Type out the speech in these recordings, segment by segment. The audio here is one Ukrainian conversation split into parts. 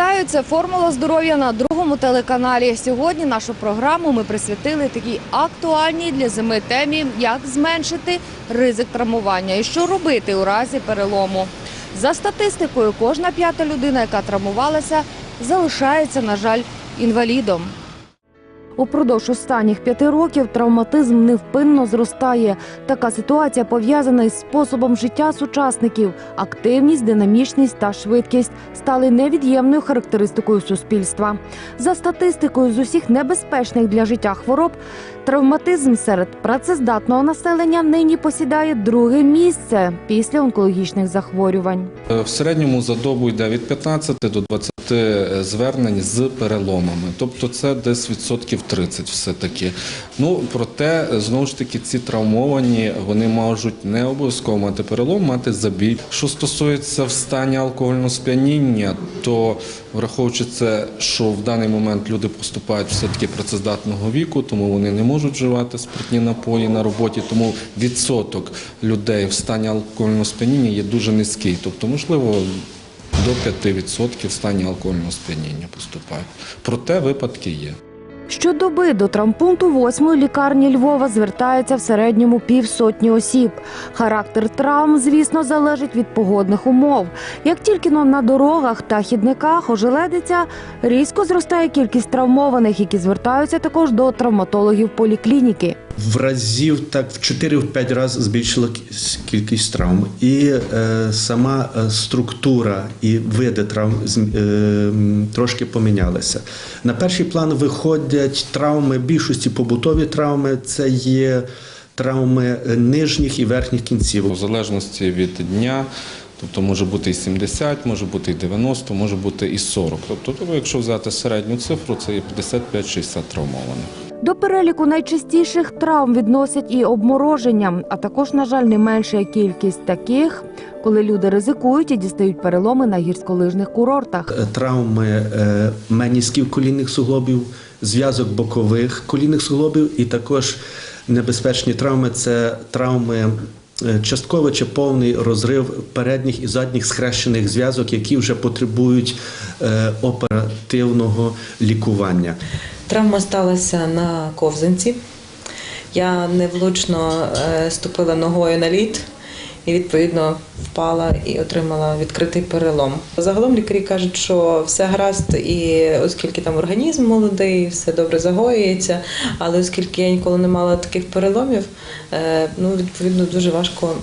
Вітаю, це формула здоров'я на другому телеканалі. Сьогодні нашу програму ми присвятили такій актуальній для зими темі, як зменшити ризик травмування і що робити у разі перелому. За статистикою, кожна п'ята людина, яка травмувалася, залишається, на жаль, інвалідом. Упродовж останніх п'яти років травматизм невпинно зростає. Така ситуація пов'язана із способом життя сучасників. Активність, динамічність та швидкість стали невід'ємною характеристикою суспільства. За статистикою з усіх небезпечних для життя хвороб, травматизм серед працездатного населення нині посідає друге місце після онкологічних захворювань. Е, В середньому за добу йде від 15 до 20 звернень з переломами. Тобто це десь відсотків 30 все-таки. Ну, проте, знову ж таки, ці травмовані, вони можуть не обов'язково мати перелом, мати забій. Що стосується встання алкогольного сп'яніння, то враховуючи це, що в даний момент люди поступають все-таки працездатного віку, тому вони не можуть вживати спиртні напої на роботі, тому відсоток людей в стані алкогольного сп'яніння є дуже низький. Тобто, можливо, до 5% в стані алкогольного сп'яніння поступають. Проте випадки є. Щодоби до травмпункту восьмої лікарні Львова звертається в середньому півсотні осіб. Характер травм, звісно, залежить від погодних умов. Як тільки на дорогах та хідниках ожеледиться, різко зростає кількість травмованих, які звертаються також до травматологів поліклініки. В разів так в 4-5 разів збільшила кіс- кількість травм. І е, сама е, структура і види травм е, трошки помінялися. На перший план виходять травми, більшості побутові травми це є травми е, нижніх і верхніх кінців. В залежності від дня, тобто може бути і 70, може бути і 90, може бути і 40. Тобто, тобто, якщо взяти середню цифру, це є 55-60 травмованих. До переліку найчастіших травм відносять і обмороження, а також, на жаль, не менша кількість таких, коли люди ризикують і дістають переломи на гірськолижних курортах. Е, Травми е, менісків колінних суглобів, зв'язок бокових колінних суглобів і також небезпечні травми це травми. е, Частково чи повний розрив передніх і задніх схрещених зв'язок, які вже потребують оперативного лікування. Травма сталася на ковзанці. Я невлучно е, ступила ногою на лід і відповідно впала і отримала відкритий перелом. Загалом лікарі кажуть, що все гаразд, і оскільки там організм молодий, все добре загоюється. Але оскільки я ніколи не мала таких переломів, е, ну відповідно дуже важко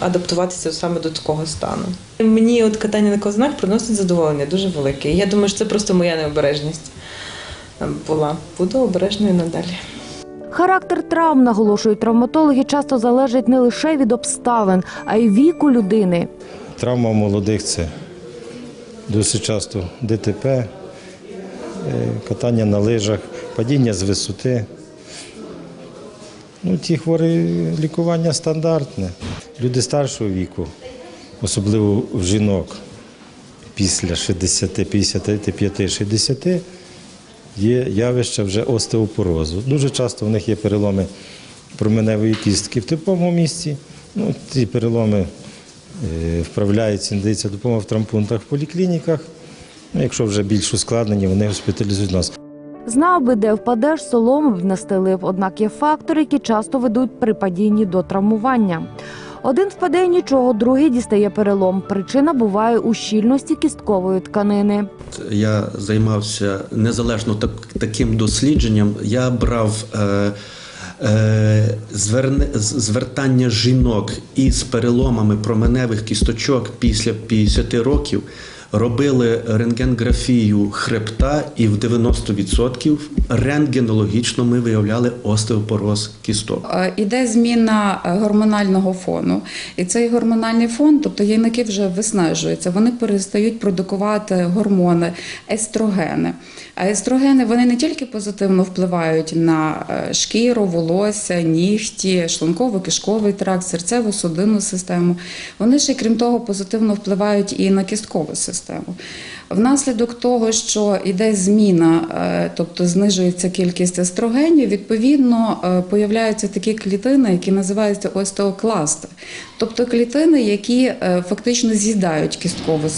адаптуватися саме до такого стану. Мені от катання на ковзнах приносить задоволення дуже велике. Я думаю, що це просто моя необережність була. Буду обережною надалі. Характер травм, наголошують травматологи, часто залежить не лише від обставин, а й віку людини. Травма молодих це досить часто ДТП, е, катання на лижах, падіння з висоти. Ну, ті хворі лікування стандартне. Люди старшого віку, особливо в жінок після 60, 55, 60, є явище вже остеопорозу. Дуже часто в них є переломи променевої кістки в типовому місці. Ну, ці переломи е, вправляються, надається допомога в травмпунктах в поліклініках. Ну, якщо вже більш ускладнені, вони госпіталізують нас. Знав би, де впадеш, солому б настелив. Однак є фактори, які часто ведуть при падінні до травмування. Один впаде нічого, другий дістає перелом. Причина буває у щільності кісткової тканини. Я займався незалежно так, таким дослідженням. Я брав е, е, зверне, звертання жінок із переломами променевих кісточок після 50 років робили рентгенграфію хребта, і в 90% рентгенологічно ми виявляли остеопороз кісток. Е, Іде зміна е, гормонального фону, і цей гормональний фон, тобто яйники вже виснажуються, вони перестають продукувати гормони, естрогени. А естрогени вони не тільки позитивно впливають на е, шкіру, волосся, нігті, шлунково-кишковий тракт, серцево-судинну систему. Вони ще, крім того, позитивно впливають і на кісткову систему. Внаслідок того, що йде зміна, е, тобто знижується кількість естрогенів, відповідно е, появляються такі клітини, які називаються остеокласти, тобто клітини, які е, фактично з'їдають кісткову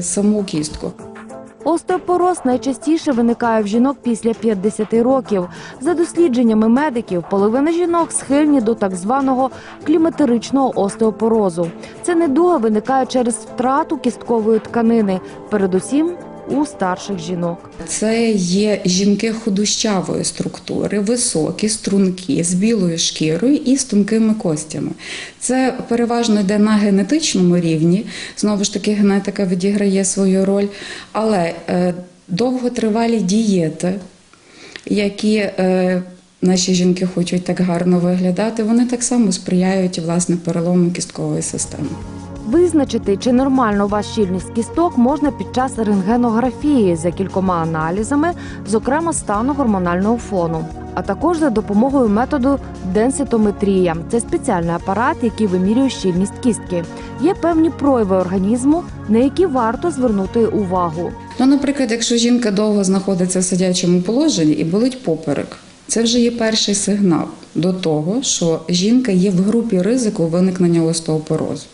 саму кістку. Остеопороз найчастіше виникає в жінок після 50 років. За дослідженнями медиків, половина жінок схильні до так званого кліматеричного остеопорозу. Це недуга виникає через втрату кісткової тканини, передусім у старших жінок. Це є жінки худощавої структури, високі, стрункі, з білою шкірою і з тонкими костями. Це переважно йде на генетичному рівні. Знову ж таки, генетика відіграє свою роль, але е, довготривалі дієти, які е, наші жінки хочуть так гарно виглядати, вони так само сприяють власне перелому кісткової системи. Визначити, чи нормально у вас щільність кісток, можна під час рентгенографії за кількома аналізами, зокрема стану гормонального фону, а також за допомогою методу денситометрія. Це спеціальний апарат, який вимірює щільність кістки. Є певні прояви організму, на які варто звернути увагу. Ну, наприклад, якщо жінка довго знаходиться в сидячому положенні і болить поперек, це вже є перший сигнал до того, що жінка є в групі ризику виникнення остеопорозу.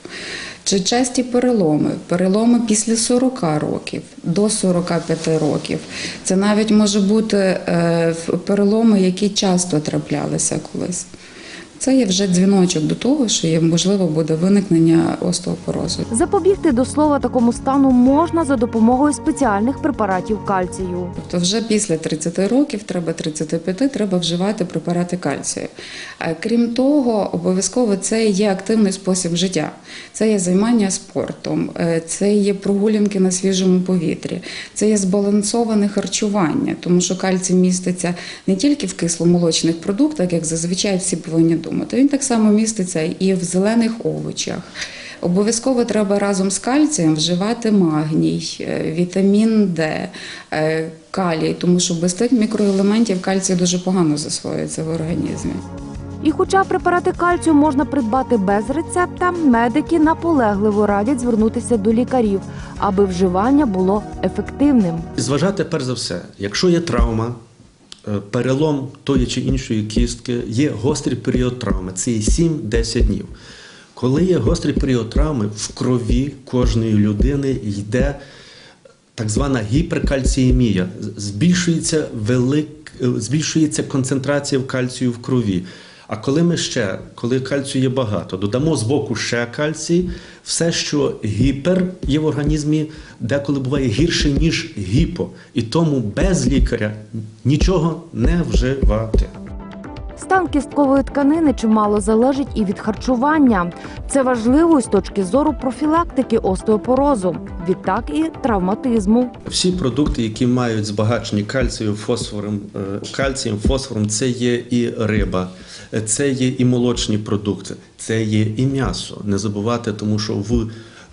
Чи часті переломи, переломи після 40 років до 45 років. Це навіть може бути е, переломи, які часто траплялися колись. Це є вже дзвіночок до того, що є можливо буде виникнення остеопорозу. Запобігти до слова такому стану можна за допомогою спеціальних препаратів кальцію. Тобто вже після 30 років, треба 35, треба вживати препарати кальцію. Е, Крім того, обов'язково це є активний спосіб життя. Це є займання спортом, е, це є прогулянки на свіжому повітрі, це є збалансоване харчування, тому що кальцій міститься не тільки в кисломолочних продуктах, як зазвичай всі повинні думати. Він так само міститься і в зелених овочах. Обов'язково треба разом з кальцієм вживати магній, е, вітамін Д, е, калій, тому що без тих мікроелементів кальцій дуже погано засвоюється в організмі. І хоча препарати кальцію можна придбати без рецепта, медики наполегливо радять звернутися до лікарів, аби вживання було ефективним. Зважати перш за все, якщо є травма, перелом тої чи іншої кістки, є гострий період травми, це є 7-10 днів. Коли є гострий період травми, в крові кожної людини йде так звана гіперкальціємія. Збільшується, велик, е, збільшується концентрація в кальцію в крові. А коли ми ще, коли кальцію є багато, додамо з боку ще кальцій, все, що гіпер є в організмі, деколи буває гірше, ніж гіпо. І тому без лікаря нічого не вживати. Стан кісткової тканини чимало залежить і від харчування. Це важливо з точки зору профілактики остеопорозу, відтак і травматизму. Всі продукти, які мають збагачені кальцієм, фосфором, е, кальцієм, фосфором, це є і риба, це є і молочні продукти, це є і м'ясо. Не забувати, тому що в,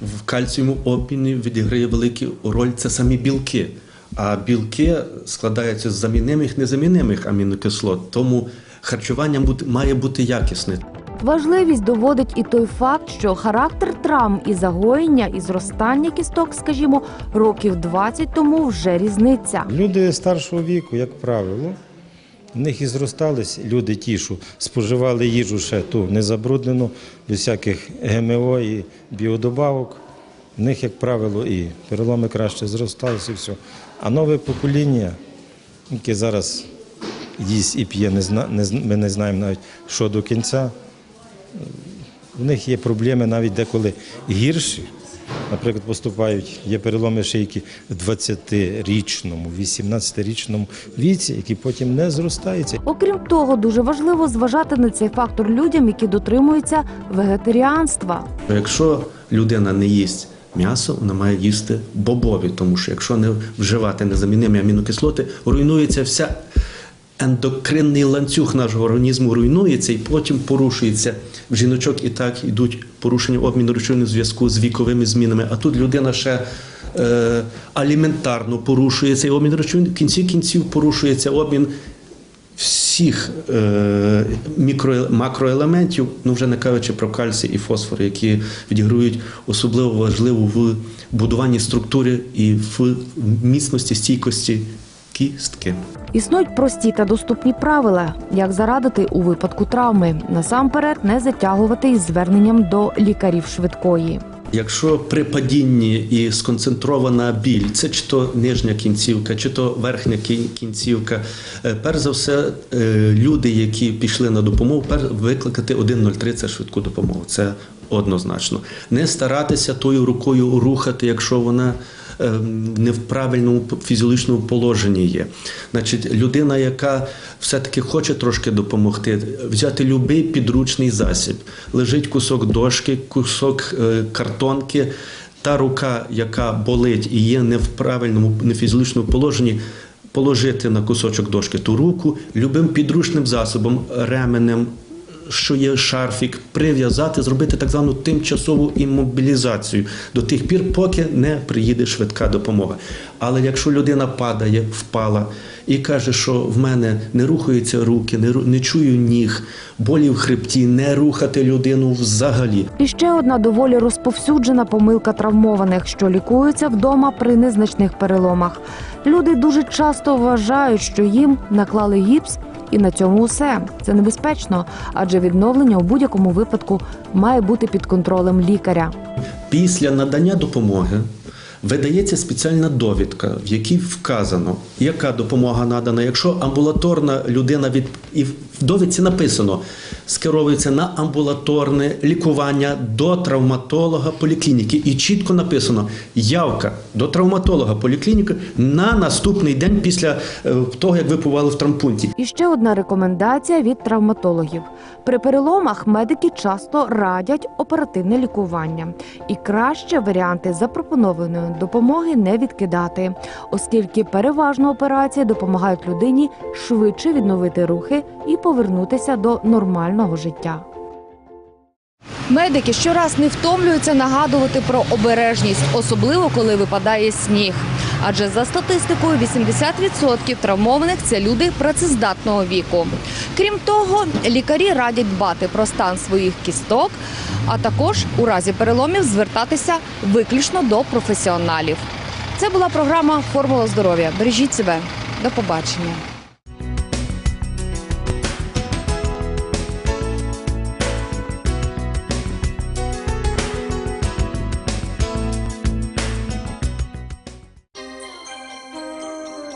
в кальцієвому обміні відіграє велику роль це самі білки. А білки складаються з замінимих, незамінимих амінокислот. Тому харчування має бути якісне. Важливість доводить і той факт, що характер травм і загоєння і зростання кісток, скажімо, років 20 тому вже різниця. Люди старшого віку, як правило, в них і зростались люди ті, що споживали їжу ще ту незабруднену, без всяких ГМО і біодобавок. В них, як правило, і переломи краще зросталися, і все. А нове покоління, яке зараз їсть і п'є, ми не знаємо навіть, що до кінця. В них є проблеми навіть деколи гірші. Наприклад, поступають, є переломи шийки в 20-річному, 18-річному віці, які потім не зростаються. Окрім того, дуже важливо зважати на цей фактор людям, які дотримуються вегетаріанства. Якщо людина не їсть м'ясо, вона має їсти бобові, тому що якщо не вживати незамінні амінокислоти, руйнується вся ендокринний ланцюг нашого організму руйнується і потім порушується. В жіночок і так йдуть порушення обміну речовин у зв'язку з віковими змінами. А тут людина ще е, аліментарно порушує цей обмін речовин, в кінці кінців порушується обмін всіх е, мікро, макроелементів, ну вже не кажучи про кальцій і фосфор, які відіграють особливо важливу в будуванні структури і в міцності стійкості кістки. Існують прості та доступні правила, як зарадити у випадку травми. Насамперед не затягувати із зверненням до лікарів швидкої. Якщо при падінні і сконцентрована біль, це чи то нижня кінцівка, чи то верхня кінцівка, е, перш за все, е, люди, які пішли на допомогу, перш викликати 103 це швидку допомогу. Це однозначно. Не старатися тою рукою рухати, якщо вона не в правильному фізіологічному положенні є. Значить, людина, яка все-таки хоче трошки допомогти, взяти будь-який підручний засіб. Лежить кусок дошки, кусок е, картонки. Та рука, яка болить і є не в правильному, не фізіологічному положенні, положити на кусочок дошки ту руку любим підручним засобом, ременем, що є шарфік, прив'язати, зробити так звану тимчасову іммобілізацію до тих пір, поки не приїде швидка допомога. Але якщо людина падає, впала і каже, що в мене не рухаються руки, не, не чую ніг, болі в хребті, не рухати людину взагалі. І ще одна доволі розповсюджена помилка травмованих, що лікуються вдома при незначних переломах. Люди дуже часто вважають, що їм наклали гіпс, і на цьому все. Це небезпечно, адже відновлення у будь-якому випадку має бути під контролем лікаря. Після надання допомоги видається спеціальна довідка, в якій вказано, яка допомога надана. Якщо амбулаторна людина від і в довідці написано, скеровується на амбулаторне лікування до травматолога поліклініки. І чітко написано явка до травматолога поліклініки на наступний день після е, того, як ви побували в травмпункті. І ще одна рекомендація від травматологів: при переломах медики часто радять оперативне лікування, і краще варіанти запропонованої допомоги не відкидати, оскільки переважно операції допомагають людині швидше відновити рухи і повернутися до нормального життя. Медики щораз не втомлюються нагадувати про обережність, особливо коли випадає сніг. Адже за статистикою 80% травмованих це люди працездатного віку. Крім того, лікарі радять дбати про стан своїх кісток, а також у разі переломів звертатися виключно до професіоналів. Це була програма Формула здоров'я. Бережіть себе. До побачення.